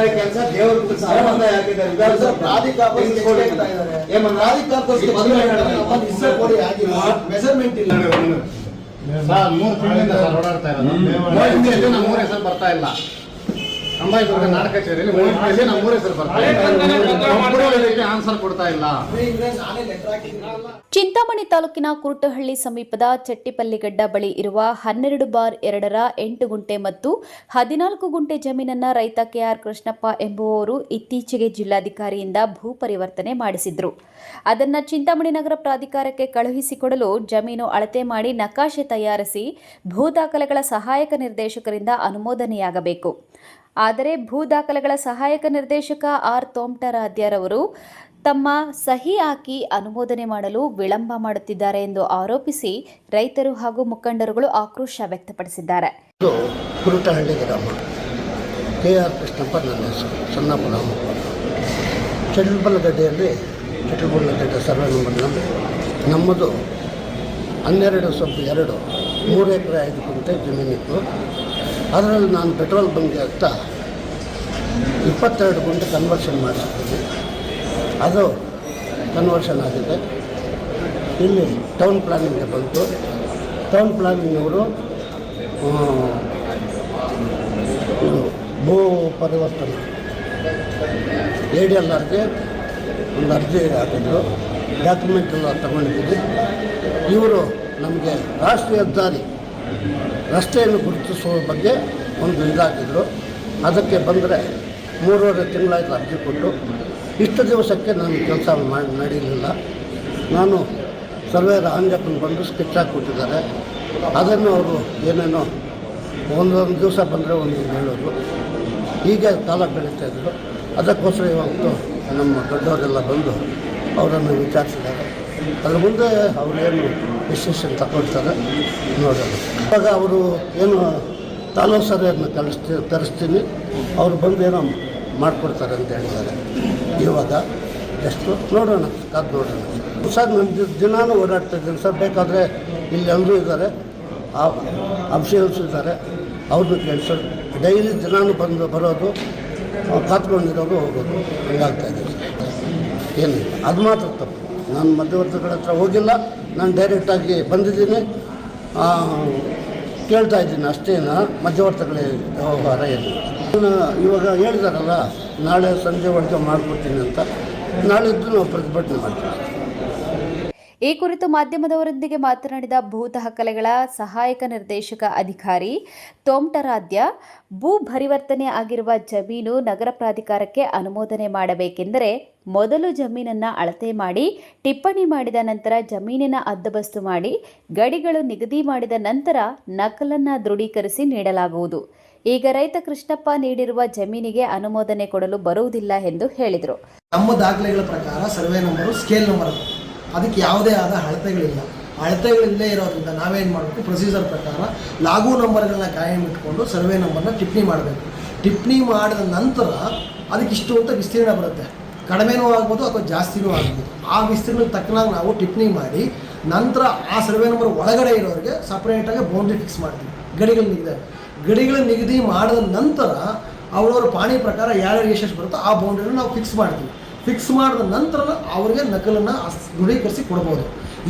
ಸರ್ಕಾರಿ ಕೆಲಸ ದೇವ್ರ ಸಂಬಂಧ ಕೊಡಿ ಇಲ್ಲ. ಸರ್ ಮೂರು ತಿಂಗಳಿಂದ ಸರ್ ಓಡಾಡ್ತಾ ಇರೋದು. ಮೂರು ಹೆಸರು ಬರ್ತಾ ಇಲ್ಲ ಅಂಬಾಯಿದುರ್ಗ ನಾಟಕ ಕಚೇರಿಯಲ್ಲಿ ನಮ್ಮ ಹೆಸರು ಆನ್ಸರ್ ಕೊಡ್ತಾ ಇಲ್ಲ. ಚಿಂತಾಮಣಿ ತಾಲೂಕಿನ ಕುರುಟಹಳ್ಳಿ ಸಮೀಪದ ಚಟ್ಟಿಪಲ್ಲಿಗಡ್ಡ ಬಳಿ ಇರುವ ಹನ್ನೆರಡು ಬಾರ್ ಎರಡರ ಎಂಟು ಗುಂಟೆ ಮತ್ತು ಹದಿನಾಲ್ಕು ಗುಂಟೆ ಜಮೀನನ್ನ ರೈತ ಕೆಆರ್ ಕೃಷ್ಣಪ್ಪ ಎಂಬುವವರು ಇತ್ತೀಚೆಗೆ ಜಿಲ್ಲಾಧಿಕಾರಿಯಿಂದ ಭೂ ಪರಿವರ್ತನೆ ಮಾಡಿಸಿದ್ರು. ಅದನ್ನ ಚಿಂತಾಮಣಿ ನಗರ ಪ್ರಾಧಿಕಾರಕ್ಕೆ ಕಳುಹಿಸಿಕೊಡಲು ಜಮೀನು ಅಳತೆ ಮಾಡಿ ನಕಾಶೆ ತಯಾರಿಸಿ ಭೂ ದಾಖಲೆಗಳ ಸಹಾಯಕ ನಿರ್ದೇಶಕರಿಂದ ಅನುಮೋದನೆಯಾಗಬೇಕು. ಆದರೆ ಭೂ ದಾಖಲೆಗಳ ಸಹಾಯಕ ನಿರ್ದೇಶಕ ಆರ್. ತೋಮ್ಟರಾದ್ಯರವರು ತಮ್ಮ ಸಹಿ ಹಾಕಿ ಅನುಮೋದನೆ ಮಾಡಲು ವಿಳಂಬ ಮಾಡುತ್ತಿದ್ದಾರೆ ಎಂದು ಆರೋಪಿಸಿ ರೈತರು ಹಾಗೂ ಮುಖಂಡರುಗಳು ಆಕ್ರೋಶ ವ್ಯಕ್ತಪಡಿಸಿದ್ದಾರೆ. ನಮ್ಮದು ಹನ್ನೆರಡು ಸ್ವಲ್ಪ ಎರಡು, ಮೂರು ಎಕರೆ ಐದು ಕುಂಟೆ ಜಮೀನಿತ್ತು. ಅದರಲ್ಲಿ ನಾನು ಪೆಟ್ರೋಲ್ ಬಂಕ್ಗೆ ಆಗ್ತಾ ಇಪ್ಪತ್ತೆರಡು ಗುಂಟೆ ಕನ್ವರ್ಷನ್ ಮಾಡಿಸಿದ್ದೀನಿ ಅದು ಕನ್ವರ್ಷನ್ ಆಗಿದೆ. ಇಲ್ಲಿ ಟೌನ್ ಪ್ಲಾನಿಂಗ್ಗೆ ಬಂತು. ಟೌನ್ ಪ್ಲಾನಿಂಗ್ನವರು ಭೂ ಪರಿವರ್ತನೆ ಎ ಡಿ ಎಲ್ ಆರ್ಗೆ ಒಂದು ಅರ್ಜಿ ಹಾಕಿದ್ರು. ಡಾಕ್ಯುಮೆಂಟ್ ಎಲ್ಲ ತಗೊಂಡಿದ್ದೀವಿ. ಇವರು ನಮಗೆ ರಾಷ್ಟ್ರೀಯ ಹೆದ್ದಾರಿ ರಸ್ತೆಯನ್ನು ಗುರುತಿಸುವ ಬಗ್ಗೆ ಒಂದು ಇದಾಗಿದ್ದರು ಅದಕ್ಕೆ ಬಂದರೆ ಮೂರುವರೆ ತಿಂಗಳಾಯ್ತು ಅರ್ಜಿ ಕೊಟ್ಟು. ಇಷ್ಟು ದಿವಸಕ್ಕೆ ನಾನು ಕೆಲಸ ಮಾಡಿ ನಡೀಲಿಲ್ಲ ನಾನು ಸರ್ವೇರ ಆಂಜಪ್ಪನ ಬಂದು ಸ್ಕೆಚ್ ಹಾಕಿಬಿಟ್ಟಿದ್ದಾರೆ ಅದನ್ನು ಅವರು ಏನೇನೋ ಒಂದೊಂದು ದಿವಸ ಬಂದರೆ ಒಂದು ಹೇಳೋದು. ಹೀಗೆ ಕಾಲ ಬೆಳೀತಾ ಇದ್ದರು. ಅದಕ್ಕೋಸ್ಕರ ಇವತ್ತು ನಮ್ಮ ದೊಡ್ಡವರೆಲ್ಲ ಬಂದು ಅವರನ್ನು ವಿಚಾರಿಸಿದ್ದಾರೆ. ಅದ್ರ ಮುಂದೆ ಅವರೇನು ಡಿಸಿಷನ್ ತಗೊಳ್ತಾರೆ ನೋಡೋಣ. ಇವಾಗ ಅವರು ಏನು ತಾಲೂಕು ಸರಿಯನ್ನು ಕಳಿಸ್ತಿ ತರಿಸ್ತೀನಿ ಅವ್ರು ಬಂದು ಏನೋ ಮಾಡಿಕೊಡ್ತಾರೆ ಅಂತ ಹೇಳಿದ್ದಾರೆ. ಇವಾಗ ಎಷ್ಟು ನೋಡೋಣ, ಕಾದು ನೋಡೋಣ. ಸರ್ ನಾನು ದಿನಾನು ಓಡಾಡ್ತಾ ಇದ್ದೀನಿ ಸರ್. ಬೇಕಾದರೆ ಇಲ್ಲಿ ಎಲ್ಲರೂ ಇದ್ದಾರೆ. ಅಫಿಷಿಯಲ್ಸ್ ಇದ್ದಾರೆ. ಅವ್ರನ್ನ ಕೇಳಿ ಸರ್. ಡೈಲಿ ದಿನಾನೂ ಬಂದು ಬರೋದು ಕಾತ್ಕೊಂಡಿರೋದು ಹೋಗೋದು. ಹಂಗಾಗ್ತಾ ಇದೆ. ಸರ್ ಏನಿಲ್ಲ ಅದು ಮಾತ್ರ ತಪ್ಪು. ನಾನು ಮಧ್ಯವರ್ತಿಗಳ ಹತ್ರ ಹೋಗಿಲ್ಲ. ನಾನು ಡೈರೆಕ್ಟಾಗಿ ಬಂದಿದ್ದೀನಿ. ಕೇಳ್ತಾ ಇದ್ದೀನಿ ಅಷ್ಟೇನ ಮಧ್ಯವರ್ತಿಗಳೇ ವ್ಯವಹಾರ ಏನು. ಇವಾಗ ಹೇಳಿದಾರಲ್ಲ, ನಾಳೆ ಸಂಜೆ ಒಳಗೆ ಮಾಡಿಕೊಡ್ತೀನಿ ಅಂತ. ನಾಳಿದ್ದು ನಾವು ಪ್ರತಿಭಟನೆ ಮಾಡ್ತೀವಿ. ಈ ಕುರಿತು ಮಾಧ್ಯಮದವರೊಂದಿಗೆ ಮಾತನಾಡಿದ ಭೂ ದಾಖಲೆಗಳ ಸಹಾಯಕ ನಿರ್ದೇಶಕ ಅಧಿಕಾರಿ ತೋಮ್ಟರಾಧ್ಯ ಭೂ ಪರಿವರ್ತನೆ ಆಗಿರುವ ಜಮೀನು ನಗರ ಪ್ರಾಧಿಕಾರಕ್ಕೆ ಅನುಮೋದನೆ ಮಾಡಬೇಕೆಂದರೆ ಮೊದಲು ಜಮೀನನ್ನು ಅಳತೆ ಮಾಡಿ, ಟಿಪ್ಪಣಿ ಮಾಡಿದ ನಂತರ ಜಮೀನಿನ ಅದ್ದಬಸ್ತು ಮಾಡಿ, ಗಡಿಗಳು ನಿಗದಿ ಮಾಡಿದ ನಂತರ ನಕಲನ್ನು ದೃಢೀಕರಿಸಿ ನೀಡಲಾಗುವುದು. ಈಗ ರೈತ ಕೃಷ್ಣಪ್ಪ ನೀಡಿರುವ ಜಮೀನಿಗೆ ಅನುಮೋದನೆ ಕೊಡಲು ಬರುವುದಿಲ್ಲ ಎಂದು ಹೇಳಿದರು. ನಮ್ಮ ದಾಖಲೆಗಳ ಪ್ರಕಾರ ಸರ್ವೆ ನಂಬರು ಸ್ಕೇಲ್ ನಂಬರ್ ಅದಕ್ಕೆ ಯಾವುದೇ ಆದ ಅಳತೆಗಳಿಲ್ಲ. ಅಳತೆಗಳಿಲ್ಲೇ ಇರೋದ್ರಿಂದ ನಾವೇನು ಮಾಡಬೇಕು? ಪ್ರೊಸೀಜರ್ ಪ್ರಕಾರ ಲಾಗು ನಂಬರ್ಗಳನ್ನ ಕಾಯಂ ಇಟ್ಕೊಂಡು ಸರ್ವೆ ನಂಬರ್ನ ಟಿಪ್ಪಣಿ ಮಾಡಬೇಕು. ಟಿಪ್ಪಣಿ ಮಾಡಿದ ನಂತರ ಅದಕ್ಕೆ ಇಷ್ಟು ಅಂತ ವಿಸ್ತೀರ್ಣ ಬರುತ್ತೆ. ಕಡಿಮೆನೂ ಆಗ್ಬೋದು ಅಥವಾ ಜಾಸ್ತಿನೂ ಆಗ್ಬೋದು. ಆ ವಿಸ್ತೀರ್ಣಕ್ಕೆ ತಕ್ಕನಾಗಿ ನಾವು ಟಿಪ್ಪಣಿ ಮಾಡಿ ನಂತರ ಆ ಸರ್ವೆ ನಂಬರ್ ಒಳಗಡೆ ಇರೋರಿಗೆ ಸಪ್ರೇಟಾಗಿ ಬೌಂಡ್ರಿ ಫಿಕ್ಸ್ ಮಾಡ್ತೀವಿ. ಗಡಿಗಳು ನಿಗದಿ. ಗಡಿಗಳ ನಿಗದಿ ಮಾಡಿದ ನಂತರ ಅವರವ್ರ ಪಾಣಿ ಪ್ರಕಾರ ಯಾರ್ಯಾರು ಎಷ್ಟೆಷ್ಟು ಬರುತ್ತೋ ಆ ಬೌಂಡ್ರಿನ ನಾವು ಫಿಕ್ಸ್ ಮಾಡ್ತೀವಿ. ಫಿಕ್ಸ್ ಮಾಡಿದ ನಂತರ ಅವ್ರಿಗೆ ನಕಲನ್ನು ದೃಢೀಕರಿಸಿ ಕೊಡ್ಬೋದು.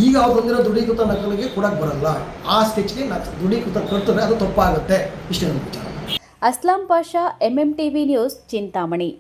ಈಗ ಅವ್ರು ಬಂದಿರೋ ದೃಢೀಕೃತ ನಕಲಿಗೆ ಕೊಡಕ್ಕೆ ಬರಲ್ಲ. ಆ ಸ್ಟಿಚ್ಗೆ ದೃಢೀಕೃತ ಕೊಡ್ತಾರೆ ಅದು ತಪ್ಪಾಗುತ್ತೆ. ಇಷ್ಟೇ ನನ್ನ ವಿಚಾರ. Aslam Pasha V news Chintamani.